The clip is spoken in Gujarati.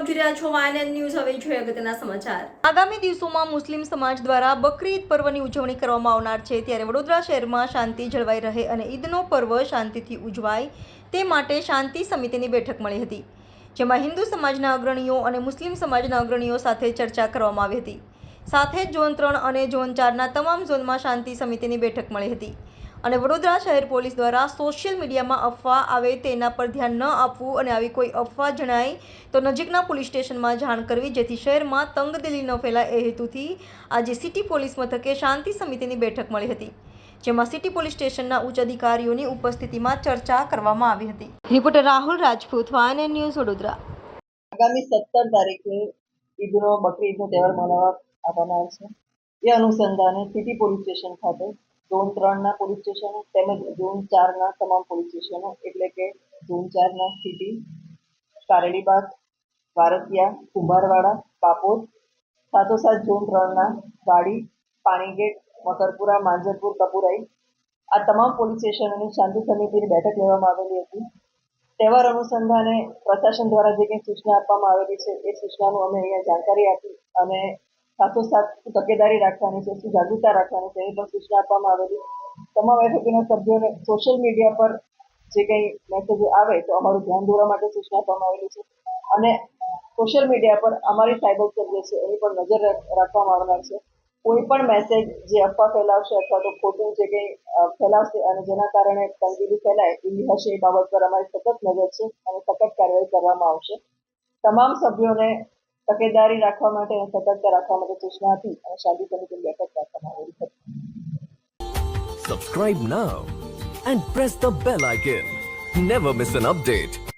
આપ જોઈ રહ્યા છો વાયન ન્યૂઝ. હવે જોઈએ અગત્યના સમાચાર. આગામી દિવસોમાં મુસ્લિમ સમાજ દ્વારા બકરી ઈદ પર્વની ઉજવણી કરવામાં આવનાર છે. ત્યારે વડોદરા શહેરમાં શાંતિ જળવાઈ રહે અને ઈદનો પર્વ શાંતિથી ઉજવાય તે માટે શાંતિ સમિતિની બેઠક મળી હતી, જેમાં હિન્દુ સમાજના અગ્રણીઓ અને મુસ્લિમ સમાજના અગ્રણીઓ સાથે ચર્ચા કરવામાં આવી હતી. સાથે જ ઝોન ત્રણ અને ઝોન ચારના તમામ ઝોનમાં શાંતિ સમિતિની બેઠક મળી હતી. અને વડોદરા શહેર પોલીસ દ્વારા સોશિયલ મીડિયામાં અફવા આવે તેના પર ધ્યાન ન આપવું અને આવી કોઈ અફવા જણાય તો નજીકના પોલીસ સ્ટેશનમાં જાણ કરવી જેથી શહેરમાં તંગદિલી ન ફેલાય એ હેતુથી આજે સિટી પોલીસ મથકે શાંતિ સમિતિની બેઠક મળી હતી, જેમાં સિટી પોલીસ સ્ટેશનના ઉચ્ચ અધિકારીઓની ઉપસ્થિતિમાં ચર્ચા કરવામાં આવી હતી. રિપોર્ટર રાહુલ રાજપૂત, વાયન ન્યૂઝ, વડોદરા. આગામી સત્તર તારીખે ઈદનો, બકરી ઈદનો તહેવાર મનાવવા આવવાનો છે. એ અનુસંધાને સિટી પોલીસ સ્ટેશન ખાતે ઝોન ત્રણના પોલીસ સ્ટેશનો તેમજ ઝોન ચારના તમામ પોલીસ સ્ટેશનો એટલે કે ઝોન ચારના સિટી કારેલીબાગ વારસિયા, કુંભારવાડા, પાપોદ, સાથોસાથ ઝોન ત્રણના વાડી, પાણીગેટ, મકરપુરા, માંજરપુર, કપુરાઈ, આ તમામ પોલીસ સ્ટેશનોની શાંતિ સમિતિની બેઠક લેવામાં આવેલી હતી. તહેવાર અનુસંધાને પ્રશાસન દ્વારા જે કંઈ સૂચના આપવામાં આવેલી છે, એ સૂચનાનું અમે અહીંયા જાણકારી આપી અને સાથોસાથ તકેદારી રાખવાની છે શું જાગૃતતા રાખવાની છે એની પણ સૂચના આપવામાં આવેલી તમામ એફએપીના સભ્યોને સોશિયલ મીડિયા પર જે કંઈ મેસેજો આવે તો અમારું ધ્યાન દોરવા માટે સૂચના આપવામાં આવેલી છે. અને સોશિયલ મીડિયા પર અમારી સાયબર સેલ જે છે, એની પર નજર રાખવામાં આવનાર છે. કોઈ પણ મેસેજ જે અફવા ફેલાવશે અથવા તો ખોટું જે કંઈ ફેલાવશે અને જેના કારણે તંગીલી ફેલાય એવી હશે એ બાબત પર અમારી સતત નજર છે અને સખત કાર્યવાહી કરવામાં આવશે. તમામ સભ્યોને તકેદારી રાખવા માટે અને સતર્કતા રાખવા માટે સૂચના આપી અને શાંતિ સમિતિની બેઠક રાખવામાં આવેલી હતી Subscribe now and press the bell icon. Never miss an update.